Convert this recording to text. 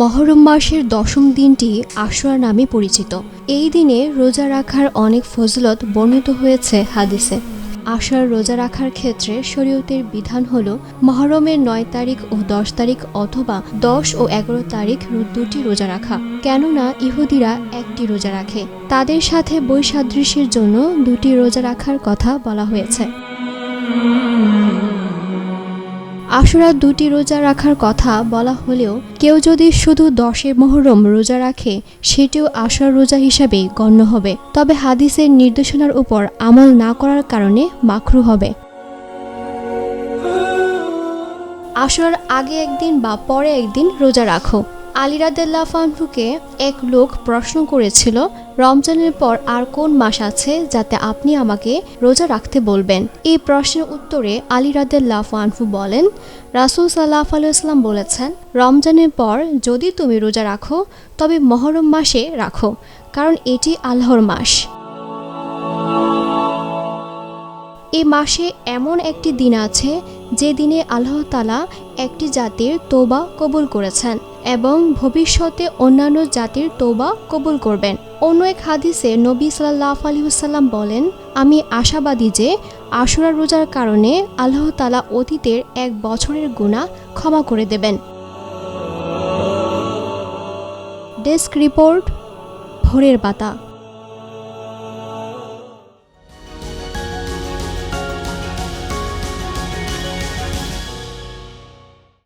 মহরম মাসের দশম দিনটি আশুরা নামে পরিচিত। এই দিনে রোজা রাখার অনেক ফজলত বর্ণিত হয়েছে হাদিসে। আশার রোজা রাখার ক্ষেত্রে শরীয়তের বিধান হল মহরমের নয় তারিখ ও দশ তারিখ অথবা দশ ও এগারো তারিখ দুটি রোজা রাখা। কেননা ইহুদিরা একটি রোজা রাখে। তাদের সাথে বৈসাদৃশ্যের জন্য দুটি রোজা রাখার কথা বলা হয়েছে। আশুরা দুটি রোজা রাখার কথা বলা হলেও কেউ যদি শুধু দশে মহরম রোজা রাখে, সেটিও আশুরা রোজা হিসাবে গণ্য হবে। তবে হাদিসের নির্দেশনার উপর আমল না করার কারণে মাখরু হবে। আশুরার আগে একদিন বা পরে একদিন রোজা রাখো। আলিরাদেল্লা ফানফুকে এক লোক প্রশ্ন করেছিল, রমজানের পর আর কোন মাস আছে যাতে আপনি আমাকে রোজা রাখতে বলবেন? এই প্রশ্নের উত্তরে আলী রাদেল্লাহ আনফু বলেন, রাসুল সাল্লাহ আলাইসলাম বলেছেন, রমজানের পর যদি তুমি রোজা রাখো, তবে মহরম মাসে রাখো, কারণ এটি আল্লাহর মাস। এই মাসে এমন একটি দিন আছে যে দিনে আল্লাহ তালা একটি জাতির তোবা কবুল করেছেন এবং ভবিষ্যতে অন্যান্য জাতির তোবা কবুল করবেন। অন্য এক হাদিসে নবী সাল্লাহ আলহিহসাল্লাম বলেন, আমি আশাবাদী যে আশুরা রোজার কারণে আল্লাহ তালা অতীতের এক বছরের গুণা ক্ষমা করে দেবেন। ডেস্ক রিপোর্ট, ভোরের পাতা